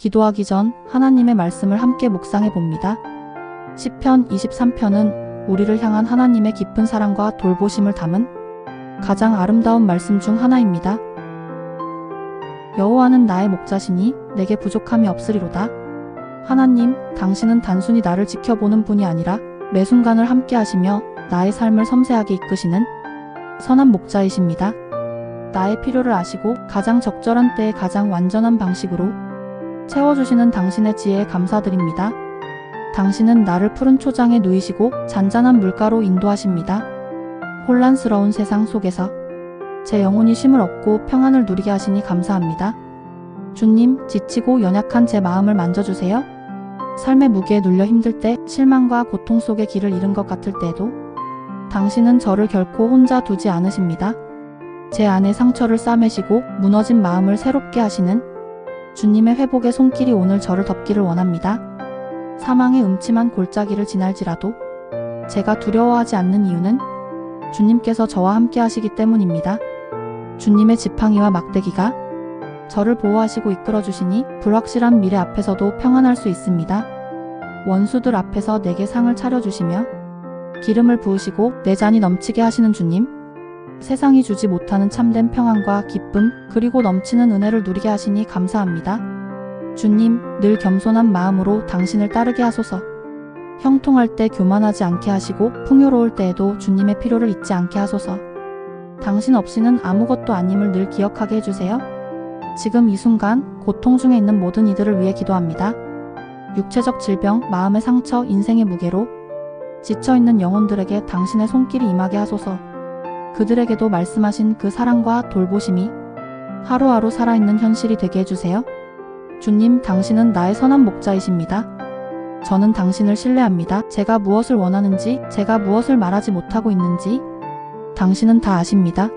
기도하기 전 하나님의 말씀을 함께 묵상해 봅니다. 시편 23편은 우리를 향한 하나님의 깊은 사랑과 돌보심을 담은 가장 아름다운 말씀 중 하나입니다. 여호와는 나의 목자시니 내게 부족함이 없으리로다. 하나님, 당신은 단순히 나를 지켜보는 분이 아니라 매 순간을 함께 하시며 나의 삶을 섬세하게 이끄시는 선한 목자이십니다. 나의 필요를 아시고 가장 적절한 때에 가장 완전한 방식으로 채워주시는 당신의 지혜에 감사드립니다. 당신은 나를 푸른 초장에 누이시고 잔잔한 물가로 인도하십니다. 혼란스러운 세상 속에서 제 영혼이 쉼을 얻고 평안을 누리게 하시니 감사합니다. 주님, 지치고 연약한 제 마음을 만져주세요. 삶의 무게에 눌려 힘들 때, 실망과 고통 속에 길을 잃은 것 같을 때에도 당신은 저를 결코 혼자 두지 않으십니다. 제 안에 상처를 싸매시고 무너진 마음을 새롭게 하시는 주님의 회복의 손길이 오늘 저를 덮기를 원합니다. 사망의 음침한 골짜기를 지날지라도 제가 두려워하지 않는 이유는 주님께서 저와 함께 하시기 때문입니다. 주님의 지팡이와 막대기가 저를 보호하시고 이끌어 주시니 불확실한 미래 앞에서도 평안할 수 있습니다. 원수들 앞에서 내게 상을 차려주시며 기름을 부으시고 내 잔이 넘치게 하시는 주님. 세상이 주지 못하는 참된 평안과 기쁨 그리고 넘치는 은혜를 누리게 하시니 감사합니다. 주님, 늘 겸손한 마음으로 당신을 따르게 하소서. 형통할 때 교만하지 않게 하시고 풍요로울 때에도 주님의 필요를 잊지 않게 하소서. 당신 없이는 아무것도 아님을 늘 기억하게 해주세요. 지금 이 순간 고통 중에 있는 모든 이들을 위해 기도합니다. 육체적 질병, 마음의 상처, 인생의 무게로 지쳐있는 영혼들에게 당신의 손길이 임하게 하소서. 그들에게도 말씀하신 그 사랑과 돌보심이 하루하루 살아있는 현실이 되게 해주세요. 주님, 당신은 나의 선한 목자이십니다. 저는 당신을 신뢰합니다. 제가 무엇을 원하는지, 제가 무엇을 말하지 못하고 있는지, 당신은 다 아십니다.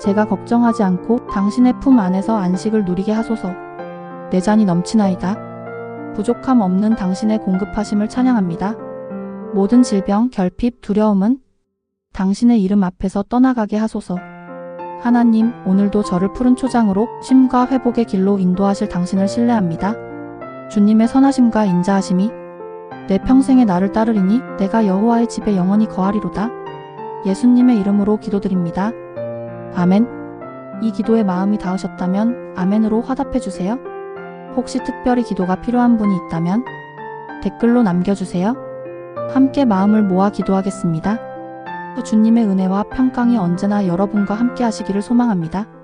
제가 걱정하지 않고 당신의 품 안에서 안식을 누리게 하소서. 내 잔이 넘치나이다. 부족함 없는 당신의 공급하심을 찬양합니다. 모든 질병, 결핍, 두려움은 당신의 이름 앞에서 떠나가게 하소서. 하나님, 오늘도 저를 푸른 초장으로 쉼과 회복의 길로 인도하실 당신을 신뢰합니다. 주님의 선하심과 인자하심이 내 평생에 나를 따르리니 내가 여호와의 집에 영원히 거하리로다. 예수님의 이름으로 기도드립니다. 아멘. 이 기도에 마음이 닿으셨다면 아멘으로 화답해 주세요. 혹시 특별히 기도가 필요한 분이 있다면 댓글로 남겨주세요. 함께 마음을 모아 기도하겠습니다. 주님의 은혜와 평강이 언제나 여러분과 함께 하시기를 소망합니다.